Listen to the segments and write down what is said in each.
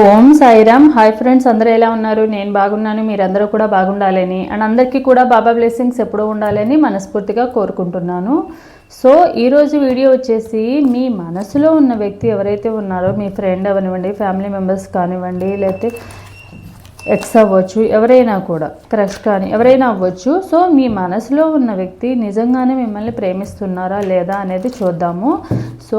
ఓం Sairam. Hi friends అందరూ ఎలా ఉన్నారు? నేను బాగున్నాను మీరందరూ కూడా బాగుండాలని. అండ్ అందరికీ కూడా బాబా బ్లెస్సింగ్స్ ఎప్పుడూ ఉండాలని మనస్ఫూర్తిగా కోరుకుంటున్నాను. సో ఈరోజు వీడియో వచ్చేసి మీ మనసులో ఉన్న వ్యక్తి ఎవరైతే ఉన్నారో మీ ఫ్రెండ్ అవనివ్వండి ఫ్యామిలీ మెంబర్స్ కానివ్వండి లేకపోతే ఎక్స్ అవ్వచ్చు ఎవరైనా కూడా క్రష్ కానీ ఎవరైనా అవ్వచ్చు. సో మీ మనసులో ఉన్న వ్యక్తి నిజంగానే మిమ్మల్ని ప్రేమిస్తున్నారా లేదా అనేది చూద్దాము. సో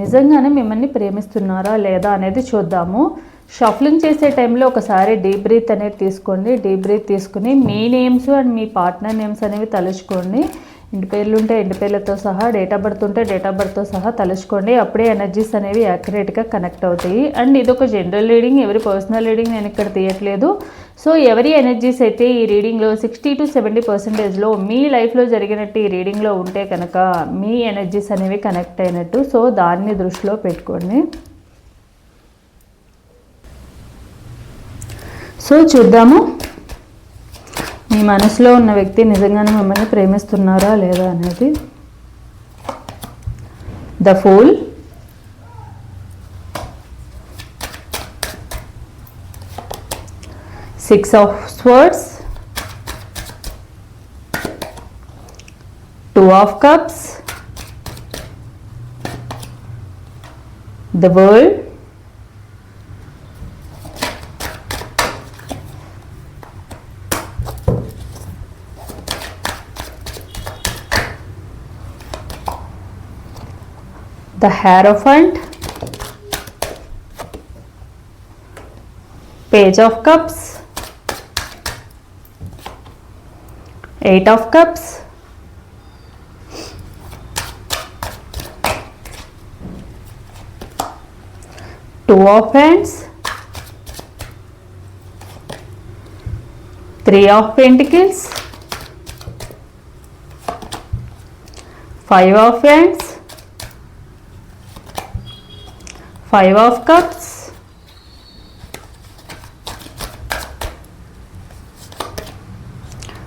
నిజంగానే మిమ్మల్ని ప్రేమిస్తున్నారా లేదా అనేది చూద్దాము. షఫ్లింగ్ చేసే టైంలో ఒకసారి డీప్ బ్రీత్ అనేది తీసుకోండి. డీప్ బ్రీత్ తీసుకుని మీ నేమ్స్ అండ్ మీ పార్ట్నర్ నేమ్స్ అనేవి తలుచుకోండి. ఇంటి పేర్లు ఉంటే ఇంటి పేర్లతో సహా డేట్ ఆఫ్ బర్త్ ఉంటే డేట్ ఆఫ్ బర్త్తో సహా తలుచుకోండి. అప్పుడే ఎనర్జీస్ అనేవి యాక్యురేట్గా కనెక్ట్ అవుతాయి. అండ్ ఇది ఒక జనరల్ రీడింగ్ ఎవరి పర్సనల్ రీడింగ్ నేను ఇక్కడ తీయట్లేదు. సో ఎవరి ఎనర్జీస్ అయితే ఈ రీడింగ్లో సిక్స్టీ టు సెవెంటీ పర్సెంటేజ్లో మీ లైఫ్లో జరిగినట్టు ఈ రీడింగ్లో ఉంటే కనుక మీ ఎనర్జీస్ అనేవి కనెక్ట్ అయినట్టు. సో దాన్ని దృష్టిలో పెట్టుకోండి. సో చూద్దాము. మీ మనసులో ఉన్న వ్యక్తి నిజంగానే మిమ్మల్ని ప్రేమిస్తున్నారా లేదా అనేది. The fool. Six of swords. Two of cups. The world. The Hierophant, Page of Cups, Eight of Cups, Two of Hands, Three of Pentacles, Five of Hands, five of cups.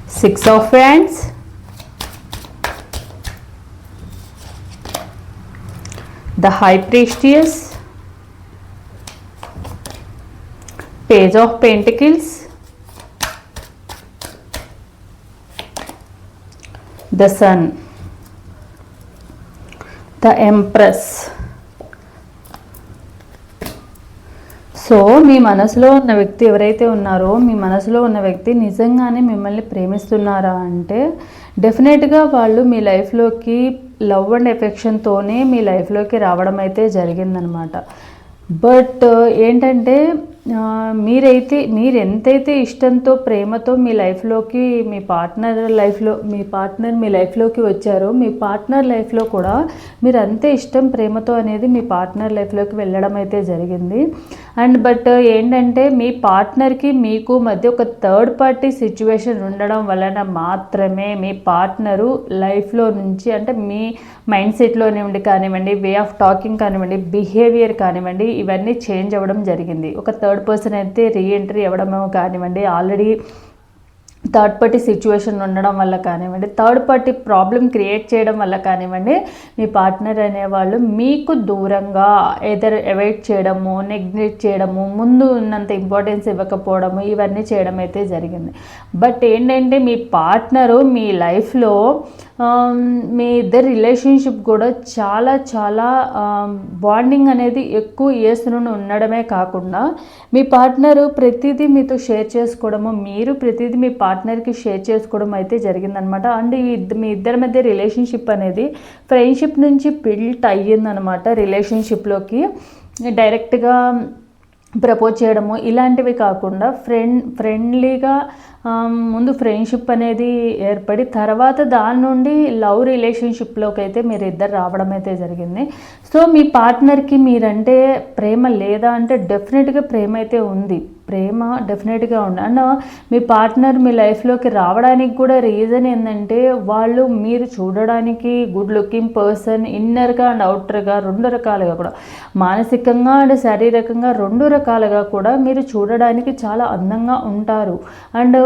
Six of wands the high priestess. Page of pentacles. The sun. The empress మీ మనసులో ఉన్న వ్యక్తి ఎవరైతే ఉన్నారో మీ మనసులో ఉన్న వ్యక్తి నిజంగానే మిమ్మల్ని ప్రేమిస్తున్నారా అంటే డెఫినెట్గా వాళ్ళు మీ లైఫ్లోకి లవ్ అండ్ ఎఫెక్షన్తోనే మీ లైఫ్లోకి రావడం అయితే జరిగిందనమాట. బట్ uh, ఏంటంటే మీరైతే మీరు ఎంతైతే ఇష్టంతో ప్రేమతో మీ లైఫ్లోకి మీ పార్ట్నర్ లైఫ్లో మీ పార్ట్నర్ మీ లైఫ్లోకి వచ్చారో మీ పార్ట్నర్ లైఫ్లో కూడా మీరు అంతే ఇష్టం ప్రేమతో అనేది మీ పార్ట్నర్ లైఫ్లోకి వెళ్ళడం అయితే జరిగింది. అండ్ బట్ uh, ఏంటంటే మీ పార్ట్నర్కి మీకు మధ్య ఒక థర్డ్ పార్టీ సిచ్యువేషన్ ఉండడం వలన మాత్రమే మీ పార్ట్నరు లైఫ్లో నుంచి అంటే మీ మైండ్ సెట్లోనివ్వండి కానివ్వండి వే ఆఫ్ టాకింగ్ కానివ్వండి బిహేవియర్ కానివ్వండి ఇవన్నీ చేంజ్ అవ్వడం జరిగింది. ఒక థర్డ్ పర్సన్ అయితే రీఎంట్రీ అవ్వడమేమో కానివ్వండి ఆల్రెడీ థర్డ్ పార్టీ సిచ్యువేషన్ ఉండడం వల్ల కానివ్వండి థర్డ్ పార్టీ ప్రాబ్లం క్రియేట్ చేయడం వల్ల కానివ్వండి మీ పార్ట్నర్ అనేవాళ్ళు మీకు దూరంగా ఎదర్ అవాయిడ్ చేయడము నెగ్లెక్ట్ చేయడము ముందు ఉన్నంత ఇంపార్టెన్స్ ఇవ్వకపోవడము ఇవన్నీ చేయడం అయితే జరిగింది. బట్ ఏంటంటే మీ పార్ట్నరు మీ లైఫ్లో um, మీ ఇద్దరు రిలేషన్షిప్ కూడా చాలా చాలా um, బాండింగ్ అనేది ఎక్కువ ఇయర్స్ నుండి ఉండడమే కాకుండా మీ పార్ట్నరు ప్రతిదీ మీతో షేర్ చేసుకోవడము మీరు ప్రతిదీ మీ పార్ట్నర్కి షేర్ చేసుకోవడం అయితే జరిగిందనమాట. అండ్ ఇద్ద- మీ ఇద్దరి మధ్య రిలేషన్షిప్ అనేది ఫ్రెండ్షిప్ నుంచి బిల్ట్ అయ్యిందనమాట రిలేషన్షిప్లోకి డైరెక్ట్గా ప్రపోజ్ చేయడము ఇలాంటివి కాకుండా ఫ్రెండ్ ఫ్రెండ్లీగా ముందు ఫ్రెండ్షిప్ అనేది ఏర్పడి తర్వాత దాని నుండి లవ్ రిలేషన్షిప్లోకి అయితే మీరు ఇద్దరు రావడం అయితే జరిగింది. సో మీ పార్ట్నర్కి మీరంటే ప్రేమ లేదా అంటే డెఫినెట్గా ప్రేమ అయితే ఉంది. ప్రేమ డెఫినెట్గా ఉండి అండ్ మీ పార్ట్నర్ మీ లైఫ్లోకి రావడానికి కూడా రీజన్ ఏంటంటే వాళ్ళు మీరు చూడడానికి గుడ్ లుకింగ్ పర్సన్ ఇన్నర్గా అండ్ అవుటర్గా రెండు రకాలుగా కూడా మానసికంగా అండ్ శారీరకంగా రెండు రకాలుగా కూడా మీరు చూడడానికి చాలా అందంగా ఉంటారు. అండ్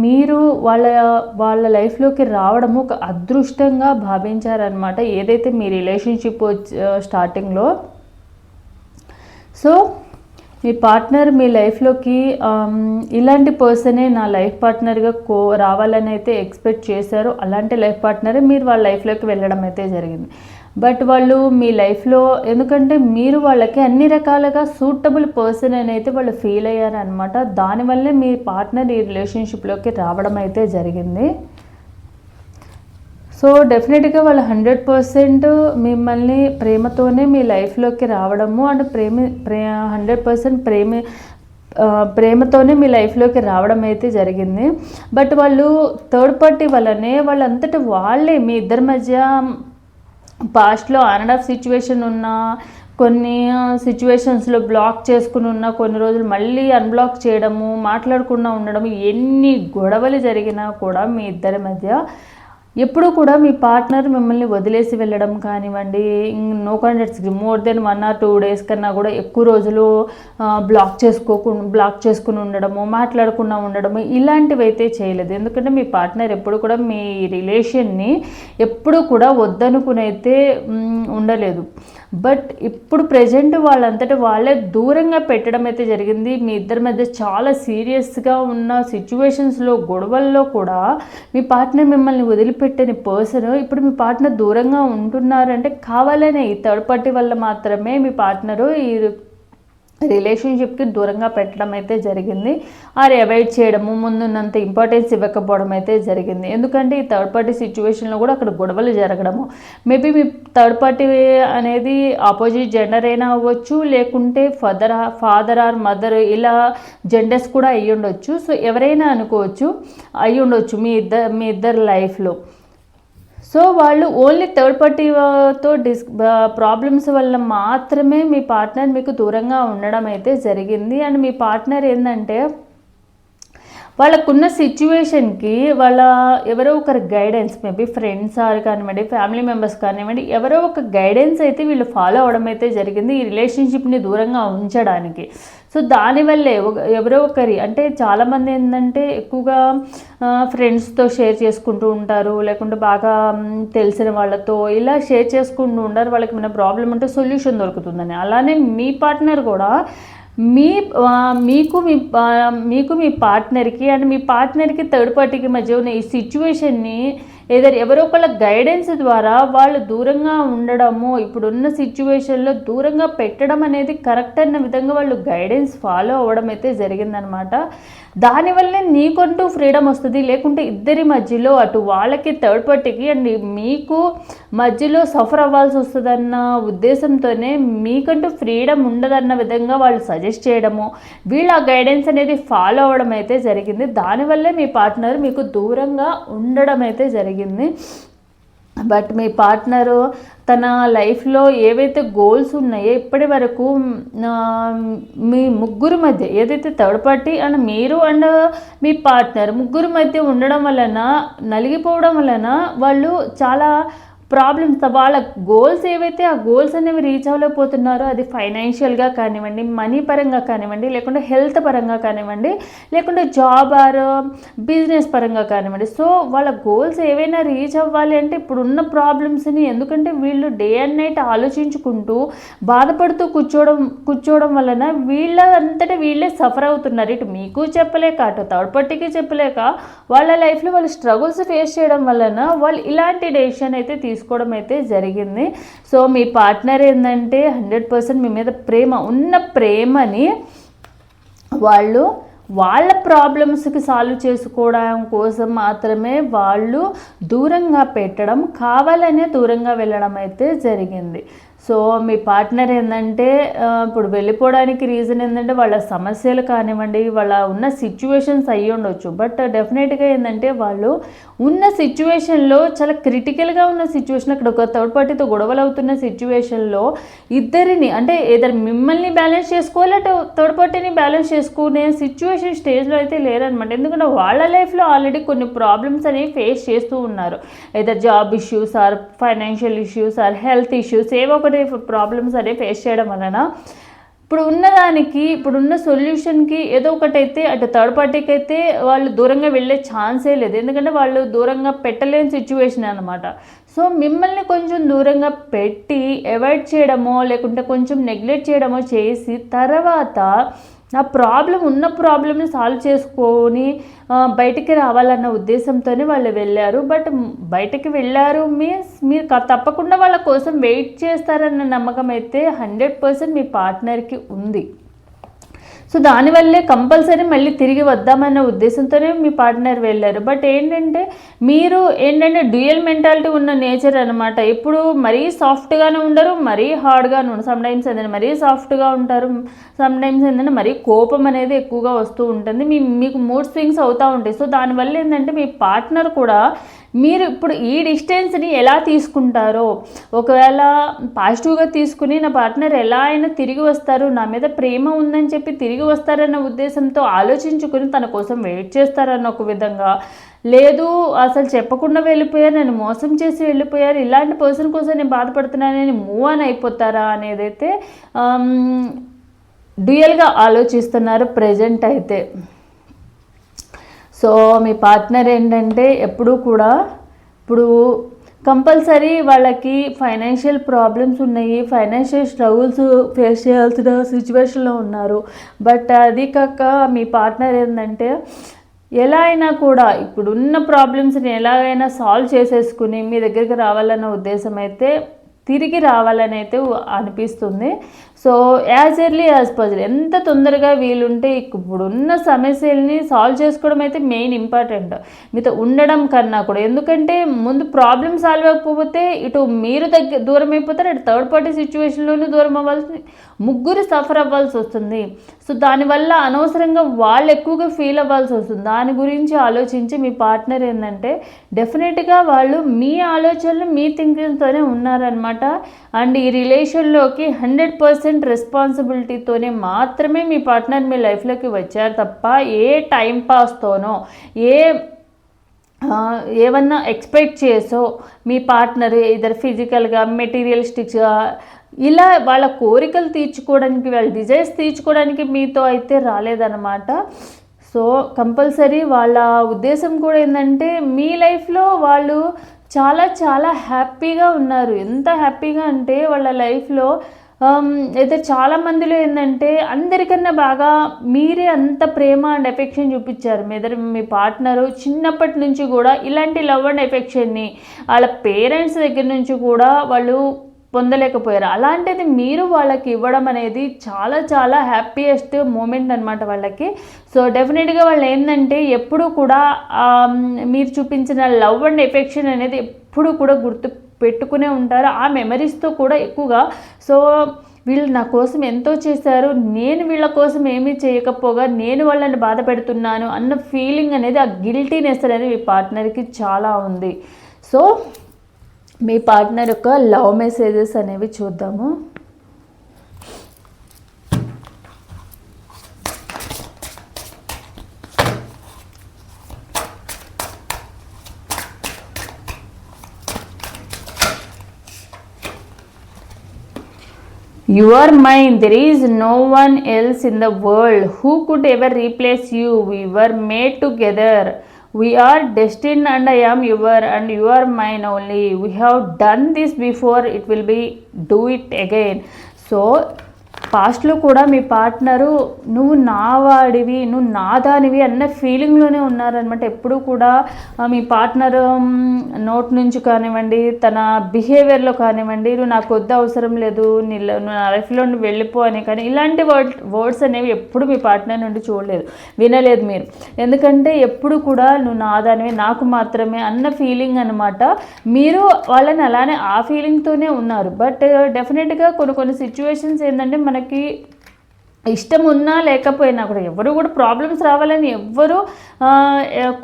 మీరు వాళ్ళ వాళ్ళ లైఫ్లోకి రావడము ఒక అదృష్టంగా భావించారనమాట ఏదైతే మీ రిలేషన్షిప్ స్టార్టింగ్లో సో మీ పార్ట్నర్ మీ లైఫ్లోకి um, ఇలాంటి పర్సనే నా లైఫ్ పార్ట్నర్గా కో రావాలని అయితే ఎక్స్పెక్ట్ చేశారు అలాంటి లైఫ్ పార్ట్నరే మీరు వాళ్ళ లైఫ్లోకి వెళ్ళడం అయితే జరిగింది. బట్ వాళ్ళు మీ లైఫ్లో ఎందుకంటే మీరు వాళ్ళకి అన్ని రకాలుగా సూటబుల్ పర్సన్ అని అయితే వాళ్ళు ఫీల్ అయ్యారనమాట దానివల్లే మీ పార్ట్నర్ ఈ రిలేషన్షిప్లోకి రావడం అయితే జరిగింది. సో డెఫినెట్గా వాళ్ళు హండ్రెడ్ పర్సెంట్ మిమ్మల్ని ప్రేమతోనే మీ లైఫ్లోకి రావడము అండ్ ప్రేమ ప్రే హండ్రెడ్ పర్సెంట్ ప్రేమ ప్రేమతోనే మీ లైఫ్లోకి రావడం అయితే జరిగింది. బట్ వాళ్ళు థర్డ్ పార్టీ వల్లనే వాళ్ళంతటి వాళ్ళే మీ ఇద్దరి మధ్య పాస్ట్లో ఆన్ అండ్ ఆఫ్ సిచ్యువేషన్ ఉన్న కొన్ని సిచ్యువేషన్స్లో బ్లాక్ చేసుకుని ఉన్న కొన్ని రోజులు మళ్ళీ అన్బ్లాక్ చేయడము మాట్లాడకుండా ఉండడం ఎన్ని గొడవలు జరిగినా కూడా మీ ఇద్దరి మధ్య ఎప్పుడూ కూడా మీ పార్ట్నర్ మిమ్మల్ని వదిలేసి వెళ్ళడం కానివ్వండి no contacts more than one or two days కన్నా కూడా ఎక్కువ రోజులు బ్లాక్ చేసుకోకుండా బ్లాక్ చేసుకుని ఉండడము మాట్లాడకుండా ఉండడము ఇలాంటివి అయితే చేయలేదు. ఎందుకంటే మీ పార్ట్నర్ ఎప్పుడు కూడా మీ రిలేషన్ని ఎప్పుడు కూడా వద్దనుకుని అయితే ఉండలేదు. బట్ ఇప్పుడు ప్రజెంట్ వాళ్ళంతటి వాళ్ళే దూరంగా పెట్టడం అయితే జరిగింది. మీ ఇద్దరి మధ్య చాలా సీరియస్గా ఉన్న సిచ్యువేషన్స్లో గొడవల్లో కూడా మీ పార్ట్నర్ మిమ్మల్ని పెట్టని పర్సన్ ఇప్పుడు మీ పార్ట్నర్ దూరంగా ఉంటున్నారంటే కావాలనే ఈ థర్డ్ పార్టీ వల్ల మాత్రమే మీ పార్ట్నరు ఈ రిలేషన్షిప్కి దూరంగా పెట్టడం అయితే జరిగింది. ఆర్ అవాయిడ్ చేయడము ముందున్నంత ఇంపార్టెన్స్ ఇవ్వకపోవడం అయితే జరిగింది. ఎందుకంటే ఈ థర్డ్ పార్టీ సిచ్యువేషన్లో కూడా అక్కడ గొడవలు జరగడము. మేబీ మీ థర్డ్ పార్టీ అనేది ఆపోజిట్ జెండర్ అయినా అవ్వచ్చు లేకుంటే ఫదర్ ఫాదర్ ఆర్ మదర్ ఇలా జెండర్స్ కూడా అయ్యి ఉండొచ్చు సో ఎవరైనా అనుకోవచ్చు అయ్యి ఉండొచ్చు మీ ఇద్దరు మీ ఇద్దరు లైఫ్లో. సో వాళ్ళు ఓన్లీ థర్డ్ పార్టీతో డిస్ ప్రాబ్లమ్స్ వల్ల మాత్రమే మీ పార్ట్నర్ మీకు దూరంగా ఉండడం అయితే జరిగింది. అండ్ మీ పార్ట్నర్ ఏంటంటే వాళ్ళకున్న సిచ్యువేషన్కి వాళ్ళ ఎవరో ఒకరి గైడెన్స్ మేబీ ఫ్రెండ్స్ ఆర్ కానివ్వండి ఫ్యామిలీ మెంబర్స్ కానివ్వండి ఎవరో ఒక గైడెన్స్ అయితే వీళ్ళు ఫాలో అవడం అయితే జరిగింది ఈ రిలేషన్షిప్ని దూరంగా ఉంచడానికి. సో దానివల్లే ఒక- ఎవరో ఒకరి అంటే చాలామంది ఏంటంటే ఎక్కువగా ఫ్రెండ్స్తో షేర్ చేసుకుంటూ ఉంటారు లేకుంటే బాగా తెలిసిన వాళ్ళతో ఇలా షేర్ చేసుకుంటూ ఉంటారు వాళ్ళకి ఏమైనా ప్రాబ్లం ఉంటే సొల్యూషన్ దొరుకుతుందని. అలానే మీ పార్ట్నర్ కూడా మీ మీకు మీ మీకు మీ పార్ట్నర్కి అండ్ మీ పార్ట్నర్కి థర్డ్ పార్టీకి మధ్య ఉన్న ఈ సిచ్యువేషన్ని ఏదైనా ఎవరో ఒకళ్ళ గైడెన్స్ ద్వారా వాళ్ళు దూరంగా ఉండడము ఇప్పుడున్న సిచ్యువేషన్లో దూరంగా పెట్టడం అనేది కరెక్ట్ అన్న విధంగా వాళ్ళు గైడెన్స్ ఫాలో అవ్వడం అయితే జరిగిందనమాట దానివల్లే నీకంటూ ఫ్రీడమ్ వస్తుంది. లేకుంటే ఇద్దరి మధ్యలో అటు వాళ్ళకి థర్డ్ పార్టీకి అండ్ మీకు మధ్యలో సఫర్ అవ్వాల్సి వస్తుందన్న ఉద్దేశంతోనే మీకంటూ ఫ్రీడమ్ ఉండదన్న విధంగా వాళ్ళు సజెస్ట్ చేయడము వీళ్ళ గైడెన్స్ అనేది ఫాలో అవ్వడం అయితే జరిగింది. దానివల్లే మీ పార్ట్నర్ మీకు దూరంగా ఉండడం అయితే జరిగింది. బట్ మీ పార్ట్నరు తన లైఫ్లో ఏవైతే గోల్స్ ఉన్నాయో ఇప్పటి వరకు మీ ముగ్గురు మధ్య ఏదైతే థర్డ్ పార్టీ అండ్ మీరు అండ్ మీ పార్ట్నర్ ముగ్గురు మధ్య ఉండడం వలన నలిగిపోవడం వలన వాళ్ళు చాలా ప్రాబ్లమ్స్ వాళ్ళ గోల్స్ ఏవైతే ఆ గోల్స్ అనేవి రీచ్ అవ్వలేకపోతున్నారో అది ఫైనాన్షియల్గా కానివ్వండి మనీ పరంగా కానివ్వండి లేకుంటే హెల్త్ పరంగా కానివ్వండి లేకుంటే జాబ్ ఆర్ బిజినెస్ పరంగా కానివ్వండి. సో వాళ్ళ గోల్స్ ఏవైనా రీచ్ అవ్వాలి అంటే ఇప్పుడున్న ప్రాబ్లమ్స్ని ఎందుకంటే వీళ్ళు డే అండ్ నైట్ ఆలోచించుకుంటూ బాధపడుతూ కూర్చోవడం కూర్చోవడం వలన వీళ్ళ అంతటా వీళ్ళే సఫర్ అవుతున్నారు. ఇటు మీకు చెప్పలేక అటు థర్డ్ పార్టీకి చెప్పలేక వాళ్ళ లైఫ్లో వాళ్ళు స్ట్రగుల్స్ ఫేస్ చేయడం వలన వాళ్ళు ఇలాంటి డెసిషన్ అయితే తీసుకోవడం అయితే జరిగింది. సో మీ పార్ట్నర్ ఏంటంటే హండ్రెడ్ పర్సెంట్ మీ మీద ప్రేమ ఉన్న ప్రేమని వాళ్ళు వాళ్ళ ప్రాబ్లమ్స్కి సాల్వ్ చేసుకోవడం కోసం మాత్రమే వాళ్ళు దూరంగా పెట్టడం కావాలనే దూరంగా వెళ్ళడం అయితే జరిగింది. సో మీ పార్ట్నర్ ఏంటంటే ఇప్పుడు వెళ్ళిపోవడానికి రీజన్ ఏంటంటే వాళ్ళ సమస్యలు కానివ్వండి వాళ్ళ ఉన్న సిచ్యువేషన్స్ అయ్యి ఉండొచ్చు. బట్ డెఫినెట్గా ఏంటంటే వాళ్ళు ఉన్న సిచ్యువేషన్లో చాలా క్రిటికల్గా ఉన్న సిచ్యువేషన్ అక్కడ ఒక థర్డ్ పార్టీతో గొడవలు అవుతున్న సిచ్యువేషన్లో ఇద్దరిని అంటే ఏదైనా మిమ్మల్ని బ్యాలెన్స్ చేసుకోవాలి అటు థర్డ్ పార్టీని బ్యాలెన్స్ చేసుకునే సిచ్యువేషన్ స్టేజ్లో అయితే లేరనమాట. ఎందుకంటే వాళ్ళ లైఫ్లో ఆల్రెడీ కొన్ని ప్రాబ్లమ్స్ అనేవి ఫేస్ చేస్తూ ఉన్నారు. ఏదో job issues or financial issues or health issues ఏవో ఒకటి ప్రాబ్లమ్స్ అనేవి ఫేస్ చేయడం వలన. ఇప్పుడు ఉన్నదానికి ఇప్పుడున్న సొల్యూషన్కి ఏదో ఒకటైతే అటు థర్డ్ పార్టీకి అయితే వాళ్ళు దూరంగా వెళ్ళే ఛాన్సే లేదు. ఎందుకంటే వాళ్ళు దూరంగా పెట్టలేని సిచ్యువేషన్ అనమాట సో మిమ్మల్ని కొంచెం దూరంగా పెట్టి అవాయిడ్ చేయడమో లేకుంటే కొంచెం నెగ్లెక్ట్ చేయడమో చేసి తర్వాత నా ప్రాబ్లం ఉన్న ప్రాబ్లమ్ని సాల్వ్ చేసుకొని బయటికి రావాలన్న ఉద్దేశంతోనే వాళ్ళు వెళ్ళారు. బట్ బయటికి వెళ్ళారు మీన్స్ మీరు తప్పకుండా వాళ్ళ కోసం వెయిట్ చేస్తారన్న నమ్మకం అయితే హండ్రెడ్ పర్సెంట్ మీ పార్ట్నర్కి ఉంది. సో దానివల్లే కంపల్సరీ మళ్ళీ తిరిగి వద్దామన్న ఉద్దేశంతోనే మీ పార్ట్నర్ వెళ్ళారు. బట్ ఏంటంటే మీరు ఏంటంటే డ్యూయల్ మెంటాలిటీ ఉన్న నేచర్ అనమాట ఇప్పుడు మరీ సాఫ్ట్గానే ఉండరు మరీ హార్డ్గానే ఉండరు. సమ్ టైమ్స్ ఏంటంటే మరీ సాఫ్ట్గా ఉంటారు సమ్ టైమ్స్ ఏంటంటే మరీ కోపం అనేది ఎక్కువగా వస్తూ ఉంటుంది. మీ మీకు మూడ్ స్వింగ్స్ అవుతూ ఉంటాయి. సో దానివల్ల ఏంటంటే మీ పార్ట్నర్ కూడా మీరు ఇప్పుడు ఈ డిస్టెన్స్ని ఎలా తీసుకుంటారో ఒకవేళ పాజిటివ్గా తీసుకుని నా పార్ట్నర్ ఎలా అయినా తిరిగి వస్తారు నా మీద ప్రేమ ఉందని చెప్పి తిరిగి వస్తారన్న ఉద్దేశంతో ఆలోచించుకుని తన కోసం వెయిట్ చేస్తారన్న ఒక విధంగా. లేదు అసలు చెప్పకుండా వెళ్ళిపోయారు నేను మోసం చేసి వెళ్ళిపోయారు ఇలాంటి పర్సన్ కోసం నేను బాధపడుతున్నానని మూవ్ ఆన్ అయిపోతారా అనేదైతే డ్యూయల్గా ఆలోచిస్తున్నారు ప్రజెంట్ అయితే. సో మీ పార్ట్నర్ ఏంటంటే ఎప్పుడూ కూడా ఇప్పుడు కంపల్సరీ వాళ్ళకి ఫైనాన్షియల్ ప్రాబ్లమ్స్ ఉన్నాయి ఫైనాన్షియల్ స్ట్రగుల్స్ ఫేస్ చేయాల్సిన సిచ్యువేషన్లో ఉన్నారు. బట్ అది కాక మీ పార్ట్నర్ ఏంటంటే ఎలా అయినా కూడా ఇప్పుడున్న ప్రాబ్లమ్స్ని ఎలాగైనా సాల్వ్ చేసేసుకుని మీ దగ్గరికి రావాలన్న ఉద్దేశం అయితే తిరిగి రావాలని అయితే అనిపిస్తుంది. So as early as possible ఎంత తొందరగా వీలుంటే ఇప్పుడున్న సమస్యల్ని సాల్వ్ చేసుకోవడం అయితే మెయిన్ ఇంపార్టెంట్ మీతో ఉండడం కన్నా కూడా. ఎందుకంటే ముందు ప్రాబ్లమ్ సాల్వ్ అవ్వకపోతే ఇటు మీరు దగ్గర దూరం అయిపోతారు. అటు థర్డ్ పార్టీ సిచ్యువేషన్లోనూ దూరం అవ్వాల్సి ముగ్గురు సఫర్ అవ్వాల్సి వస్తుంది. సో దానివల్ల అనవసరంగా వాళ్ళు ఎక్కువగా ఫీల్ అవ్వాల్సి వస్తుంది. దాని గురించి ఆలోచించి మీ పార్ట్నర్ ఏంటంటే డెఫినెట్గా వాళ్ళు మీ ఆలోచనలు మీ థింకింగ్తోనే ఉన్నారనమాట అండ్ ఈ రిలేషన్లోకి హండ్రెడ్ పర్సెంట్ రెస్పాన్సిబిలిటీతోనే మాత్రమే మీ పార్ట్నర్ మీ లైఫ్లోకి వచ్చారు తప్ప ఏ టైం పాస్తోనో ఏ ఏమన్నా ఎక్స్పెక్ట్ చేసో మీ పార్ట్నర్ ఇద్దరు ఫిజికల్గా మెటీరియలిస్టిక్గా ఇలా వాళ్ళ కోరికలు తీర్చుకోవడానికి వాళ్ళ డిజైర్స్ తీర్చుకోవడానికి మీతో అయితే రాలేదన్నమాట. సో కంపల్సరీ వాళ్ళ ఉద్దేశం కూడా ఏంటంటే మీ లైఫ్లో వాళ్ళు చాలా చాలా హ్యాపీగా ఉన్నారు. ఎంత హ్యాపీగా అంటే వాళ్ళ లైఫ్లో అయితే చాలా మందిలో ఏంటంటే అందరికన్నా బాగా మీరే అంత ప్రేమ అండ్ ఎఫెక్షన్ చూపించారు. మీ మీ పార్ట్నరు చిన్నప్పటి నుంచి కూడా ఇలాంటి లవ్ అండ్ ఎఫెక్షన్ని వాళ్ళ పేరెంట్స్ దగ్గర నుంచి కూడా వాళ్ళు పొందలేకపోయారు. అలాంటిది మీరు వాళ్ళకి ఇవ్వడం అనేది చాలా చాలా హ్యాపీయెస్ట్ మూమెంట్ అనమాట వాళ్ళకి. సో డెఫినెట్గా వాళ్ళు ఏంటంటే ఎప్పుడూ కూడా మీరు చూపించిన లవ్ అండ్ ఎఫెక్షన్ అనేది ఎప్పుడూ కూడా గుర్తు పెట్టుకునే ఉంటారు. ఆ మెమరీస్తో కూడా ఎక్కువగా. సో వీళ్ళు నా కోసం ఎంతో చేశారు. నేను వీళ్ళ కోసం ఏమీ చేయకపోగా నేను వాళ్ళని బాధ పెడుతున్నాను అన్న ఫీలింగ్ అనేది ఆ గిల్టీనెస్ అనేది మీ పార్ట్నర్కి చాలా ఉంది. సో మీ పార్ట్నర్ యొక్క లవ్ మెసేజెస్ అనేవి చూద్దాము. Your mind there is no one else in the world who could ever replace you your made together We are destined, and I am your, and you are mine only. We have done this before. It will be do it again. So పాస్ట్లో కూడా మీ partner నువ్వు నా వాడివి నువ్వు నా దానివి అన్న ఫీలింగ్లోనే ఉన్నారనమాట ఎప్పుడూ కూడా మీ పార్ట్నర్ నోట్ నుంచి కానివ్వండి తన బిహేవియర్లో కానివ్వండి నువ్వు నాకు వద్దు అవసరం లేదు నీ నువ్వు నా లైఫ్లో నుండి వెళ్ళిపో అని కానీ ఇలాంటి వర్డ్ వర్డ్స్ అనేవి ఎప్పుడు మీ పార్ట్నర్ నుండి చూడలేదు వినలేదు మీరు. ఎందుకంటే ఎప్పుడు కూడా నువ్వు నా దానివి నాకు మాత్రమే అన్న ఫీలింగ్ అనమాట మీరు వాళ్ళని అలానే ఆ ఫీలింగ్తోనే ఉన్నారు. బట్ డెఫినెట్గా కొన్ని కొన్ని సిచ్యువేషన్స్ ఏంటంటే మనకి ఇష్టం ఉన్నా లేకపోయినా కూడా ఎవరు కూడా ప్రాబ్లమ్స్ రావాలని ఎవ్వరు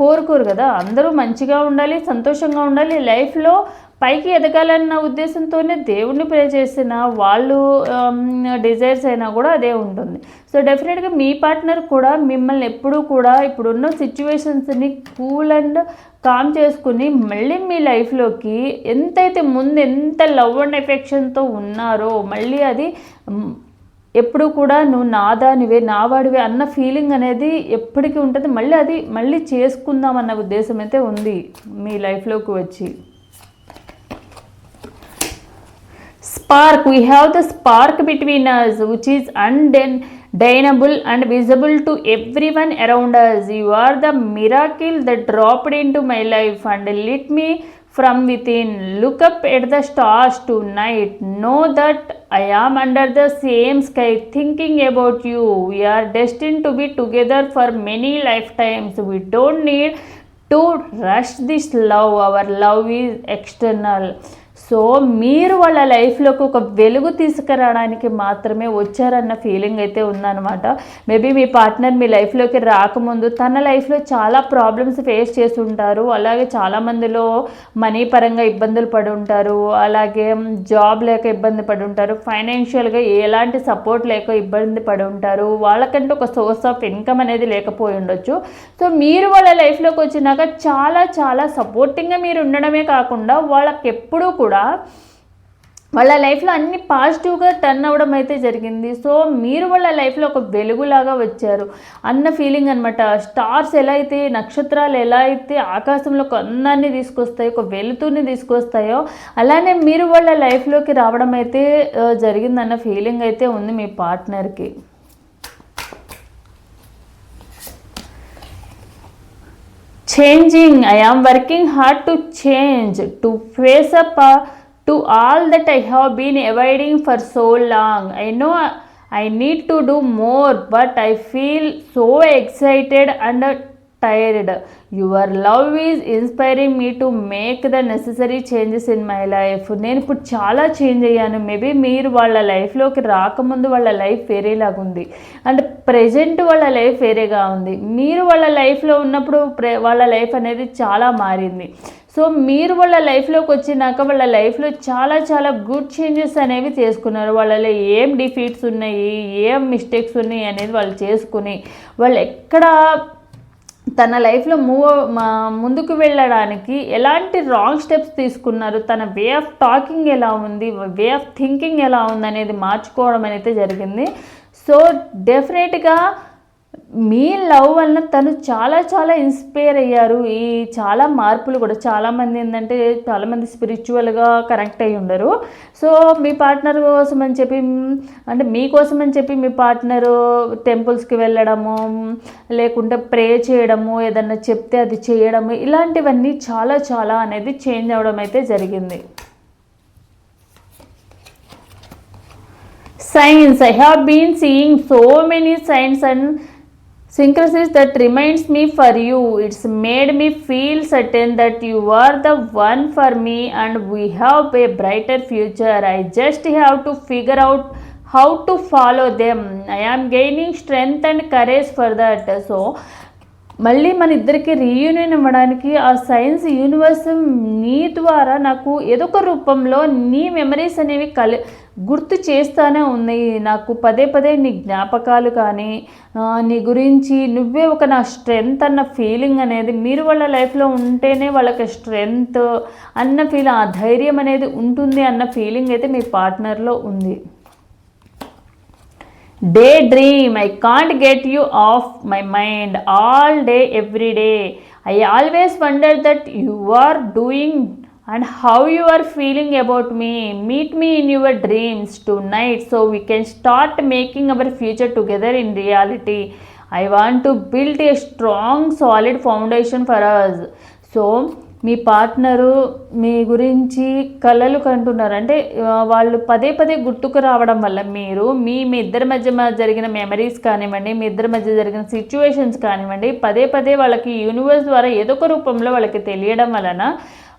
కోరుకోరు కదా. అందరూ మంచిగా ఉండాలి సంతోషంగా ఉండాలి. లైఫ్లో పైకి ఎదగాలన్న ఉద్దేశంతోనే దేవుణ్ణి ప్రే చేసిన వాళ్ళు డిజైర్స్ అయినా కూడా అదే ఉంటుంది. సో డెఫినెట్గా మీ పార్ట్నర్ కూడా మిమ్మల్ని ఎప్పుడూ కూడా ఇప్పుడున్న సిచ్యువేషన్స్ని కూల్ అండ్ కామ్ చేసుకుని మళ్ళీ మీ లైఫ్లోకి ఎంతైతే ముందు ఎంత లవ్ అండ్ ఎఫెక్షన్తో ఉన్నారో మళ్ళీ అది ఎప్పుడు కూడా నువ్వు నాదా నువ్వే నావాడివే అన్న ఫీలింగ్ అనేది ఎప్పటికీ ఉంటుంది. మళ్ళీ అది మళ్ళీ చేసుకుందామన్న ఉద్దేశం అయితే ఉంది మీ లైఫ్లోకి వచ్చి. Spark we have the spark between us which is undeniable and visible to every one around us you are the miracle the dropped in my life and lit me from within. Look up at the stars tonight. Know that i am under the same sky thinking about you. We are destined to be together for many lifetimes. We don't need to rush this love. Our love is external so మీరు వాళ్ళ లైఫ్లోకి ఒక వెలుగు తీసుకురావడానికి మాత్రమే వచ్చారన్న feeling అయితే ఉందన్నమాట. Maybe మీ partner మీ లైఫ్లోకి రాకముందు తన లైఫ్లో చాలా ప్రాబ్లమ్స్ ఫేస్ చేసి ఉంటారు అలాగే చాలామందిలో మనీ పరంగా ఇబ్బందులు పడి ఉంటారు అలాగే జాబ్ లేక ఇబ్బంది పడి ఉంటారు ఫైనాన్షియల్గా ఎలాంటి సపోర్ట్ లేక ఇబ్బంది పడి ఉంటారు వాళ్ళకంటే ఒక సోర్స్ ఆఫ్ ఇన్కమ్ అనేది లేకపోయి ఉండొచ్చు. సో మీరు వాళ్ళ లైఫ్లోకి వచ్చినాక చాలా చాలా సపోర్టింగ్గా మీరు ఉండడమే కాకుండా వాళ్ళకి ఎప్పుడూ కూడా వాళ్ళ లైఫ్లో అన్ని పాజిటివ్గా టర్న్ అవ్వడం అయితే జరిగింది. సో మీరు వాళ్ళ లైఫ్లో ఒక వెలుగులాగా వచ్చారు. అన్న ఫీలింగ్ అనమాట స్టార్స్ ఎలా అయితే నక్షత్రాలు ఎలా అయితే ఆకాశంలో ఒక అందాన్ని తీసుకొస్తాయో ఒక వెలుతుని తీసుకొస్తాయో అలానే మీరు వాళ్ళ లైఫ్లోకి రావడం అయితే జరిగిందన్న ఫీలింగ్ అయితే ఉంది మీ పార్ట్నర్కి. Changing. I am working hard to change to face up uh, to all that i have been avoiding for so long. I know i need to do more but i feel so excited and uh, tired your love is inspiring me to make the necessary changes in my life నేను ఇప్పుడు చాలా change అయ్యాను. Maybe మీరు వాళ్ళ లైఫ్లోకి రాకముందు వాళ్ళ life వేరేలాగా ఉంది. అండ్ ప్రజెంట్ వాళ్ళ లైఫ్ వేరేగా ఉంది. మీరు వాళ్ళ లైఫ్లో ఉన్నప్పుడు ప్ర వాళ్ళ లైఫ్ అనేది చాలా మారింది. సో మీరు వాళ్ళ లైఫ్లోకి వచ్చినాక వాళ్ళ లైఫ్లో చాలా చాలా గుడ్ చేంజెస్ అనేవి చేసుకున్నారు. వాళ్ళలో ఏం డిఫీట్స్ ఉన్నాయి? ఏం మిస్టేక్స్ ఉన్నాయి? అనేది వాళ్ళు చేసుకుని వాళ్ళు ఎక్కడ తన లైఫ్లో మూవ్ మా- ముందుకు వెళ్ళడానికి ఎలాంటి రాంగ్ స్టెప్స్ తీసుకున్నారు? తన వే ఆఫ్ టాకింగ్ ఎలా ఉంది? వే ఆఫ్ థింకింగ్ ఎలా ఉంది అనేది మార్చుకోవడం అనేది జరిగింది. సో డెఫినెట్గా మీ లవ్ వలన తను చాలా చాలా ఇన్స్పైర్ అయ్యారు. ఈ చాలా మార్పులు కూడా చాలామంది ఏంటంటే చాలామంది స్పిరిచువల్గా కనెక్ట్ అయ్యి ఉండరు. సో మీ పార్ట్నర్ కోసం అని చెప్పి అంటే మీకోసం అని చెప్పి మీ పార్ట్నరు టెంపుల్స్కి వెళ్ళడము లేకుంటే ప్రే చేయడము ఏదన్నా చెప్తే అది చేయడము ఇలాంటివన్నీ చాలా చాలా అనేది చేంజ్ అవ్వడం అయితే జరిగింది. Signs. I have been seeing so many signs and synchronicities that reminds me for you. It's made me feel certain that you are the one for me and we have a brighter future. I just have to figure out how to follow them. I am gaining strength and courage for that. So మళ్ళీ మన ఇద్దరికి reunion ఇవ్వడానికి ఆ science universe నీ ద్వారా నాకు ఏదో ఒక రూపంలో నీ మెమరీస్ అనేవి కలి గుర్తు చేస్తానే ఉన్నాయి నాకు పదే పదే నీ జ్ఞాపకాలు కానీ నీ గురించి నువ్వే ఒక నా స్ట్రెంగ్త్ అన్న ఫీలింగ్ అనేది మీరు వాళ్ళ లైఫ్లో ఉంటేనే వాళ్ళకి స్ట్రెంగ్త్ అన్న ఫీల్ ఆ ధైర్యం అనేది ఉంటుంది అన్న ఫీలింగ్ అయితే మీ పార్ట్నర్లో ఉంది. Daydream i can't get you off my mind all day every day i always wonder that you are doing and how you are feeling about me. Meet me in your dreams tonight so we can start making our future together in reality. I want to build a strong, solid foundation for us. So మీ partner మీ గురించి కలలు కంటున్నారు. అంటే వాళ్ళు పదే పదే గుర్తుకు రావడం వల్ల మీరు మీ మీ ఇద్దరి మధ్య జరిగిన మెమరీస్ కానివ్వండి మీ ఇద్దరి మధ్య జరిగిన సిచ్యువేషన్స్ కానివ్వండి పదే పదే వాళ్ళకి యూనివర్స్ ద్వారా ఏదో ఒక రూపంలో వాళ్ళకి తెలియడం వలన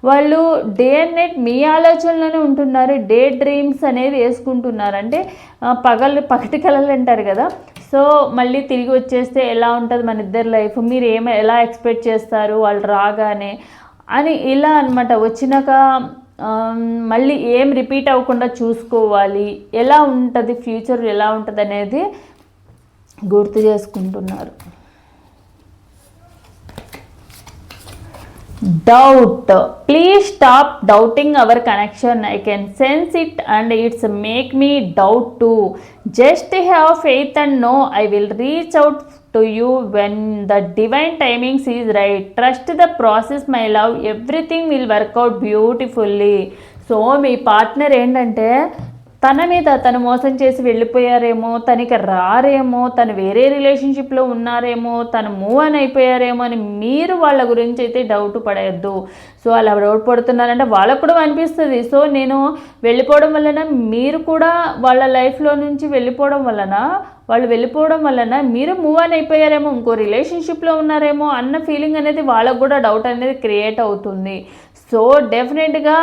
వాళ్ళు డే అండ్ నైట్ మీ ఆలోచనలోనే ఉంటున్నారు డే డ్రీమ్స్ అనేది వేసుకుంటున్నారు. అంటే పగలు పగటి కళలు అంటారు కదా. సో మళ్ళీ తిరిగి వచ్చేస్తే ఎలా ఉంటుంది మన ఇద్దరి లైఫ్ మీరు ఏమ ఎలా ఎక్స్పెక్ట్ చేస్తారు? వాళ్ళు రాగానే అని ఇలా అనమాట వచ్చినాక మళ్ళీ ఏం రిపీట్ అవ్వకుండా చూసుకోవాలి. ఎలా ఉంటుంది ఫ్యూచర్ ఎలా ఉంటుంది అనేది గుర్తు చేసుకుంటున్నారు. Doubt please stop doubting our connection i can sense it and it's make me doubt too just have faith and know i will reach out to you when the divine timings is right trust the process my love everything will work out beautifully so me partner ఏంటంటే తన మీద తను మోసం చేసి వెళ్ళిపోయారేమో తనకి రారేమో తను వేరే రిలేషన్షిప్లో ఉన్నారేమో తను మూవ్ అని అయిపోయారేమో అని మీరు వాళ్ళ గురించి అయితే డౌట్ పడేయద్దు. సో అలా డౌట్ పడుతున్నారంటే వాళ్ళకు కూడా అనిపిస్తుంది. సో నేను వెళ్ళిపోవడం వలన మీరు కూడా వాళ్ళ లైఫ్లో నుంచి వెళ్ళిపోవడం వలన వాళ్ళు వెళ్ళిపోవడం వలన మీరు మూవ్ అని అయిపోయారేమో ఇంకో రిలేషన్షిప్లో ఉన్నారేమో అన్న ఫీలింగ్ అనేది వాళ్ళకు కూడా డౌట్ అనేది క్రియేట్ అవుతుంది. సో డెఫినెట్గా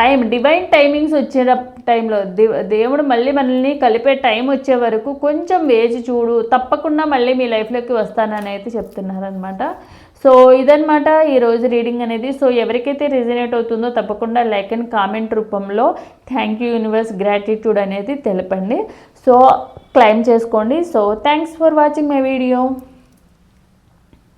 టైం డివైన్ టైమింగ్స్ వచ్చే టైంలో దే- దేవుడు మళ్ళీ మనల్ని కలిపే టైం వచ్చే వరకు కొంచెం వేచి చూడు తప్పకుండా మళ్ళీ మీ లైఫ్లోకి వస్తానని అయితే చెప్తున్నారనమాట సో ఇదనమాట ఈరోజు రీడింగ్ అనేది. సో ఎవరికైతే రిజనేట్ అవుతుందో తప్పకుండా లైక్ అండ్ కామెంట్ రూపంలో థ్యాంక్ యూ యూనివర్స్ గ్రాటిట్యూడ్ అనేది తెలపండి. సో క్లైమ్ చేసుకోండి. So thanks for watching my video.